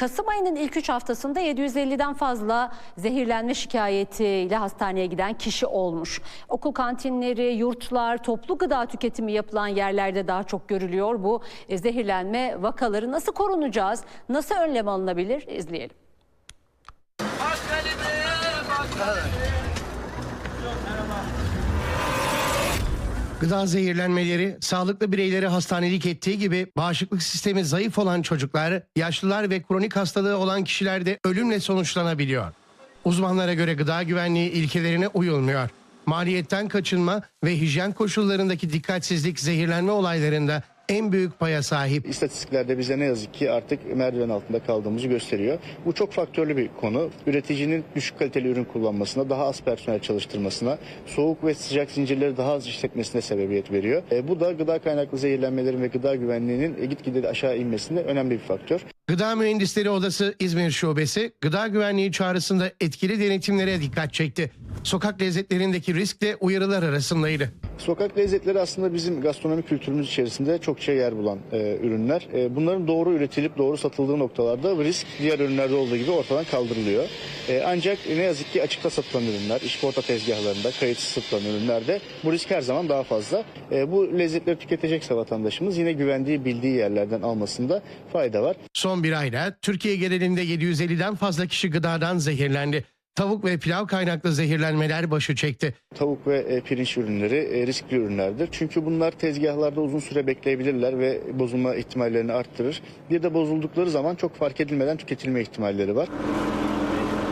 Kasım ayının ilk 3 haftasında 750'den fazla zehirlenme şikayetiyle hastaneye giden kişi olmuş. Okul kantinleri, yurtlar, toplu gıda tüketimi yapılan yerlerde daha çok görülüyor bu e, zehirlenme vakaları. Nasıl korunacağız? Nasıl önlem alınabilir? İzleyelim. Gıda zehirlenmeleri sağlıklı bireyleri hastanelik ettiği gibi bağışıklık sistemi zayıf olan çocuklar, yaşlılar ve kronik hastalığı olan kişilerde ölümle sonuçlanabiliyor. Uzmanlara göre gıda güvenliği ilkelerine uyulmuyor. Maliyetten kaçınma ve hijyen koşullarındaki dikkatsizlik zehirlenme olaylarında en büyük paya sahip. İstatistiklerde bize ne yazık ki artık merdiven altında kaldığımızı gösteriyor. Bu çok faktörlü bir konu. Üreticinin düşük kaliteli ürün kullanmasına, daha az personel çalıştırmasına, soğuk ve sıcak zincirleri daha az işletmesine sebebiyet veriyor. E, bu da gıda kaynaklı zehirlenmelerin ve gıda güvenliğinin e, gitgide aşağı inmesinde önemli bir faktör. Gıda Mühendisleri Odası İzmir Şubesi gıda güvenliği çağrısında etkili denetimlere dikkat çekti. Sokak lezzetlerindeki risk de uyarılar arasındaydı. Sokak lezzetleri aslında bizim gastronomi kültürümüz içerisinde çokça yer bulan e, ürünler. E, bunların doğru üretilip doğru satıldığı noktalarda risk diğer ürünlerde olduğu gibi ortadan kaldırılıyor. E, ancak ne yazık ki açıkta satılan ürünler, işporta tezgahlarında kayıtsız satılan ürünlerde bu risk her zaman daha fazla. E, bu lezzetleri tüketecekse vatandaşımız yine güvendiği bildiği yerlerden almasında fayda var. Son bir ayda Türkiye genelinde 750'den fazla kişi gıdadan zehirlendi. Tavuk ve pilav kaynaklı zehirlenmeler başı çekti. Tavuk ve e, pirinç ürünleri e, riskli ürünlerdir. Çünkü bunlar tezgahlarda uzun süre bekleyebilirler ve bozulma ihtimallerini arttırır. Bir de bozuldukları zaman çok fark edilmeden tüketilme ihtimalleri var.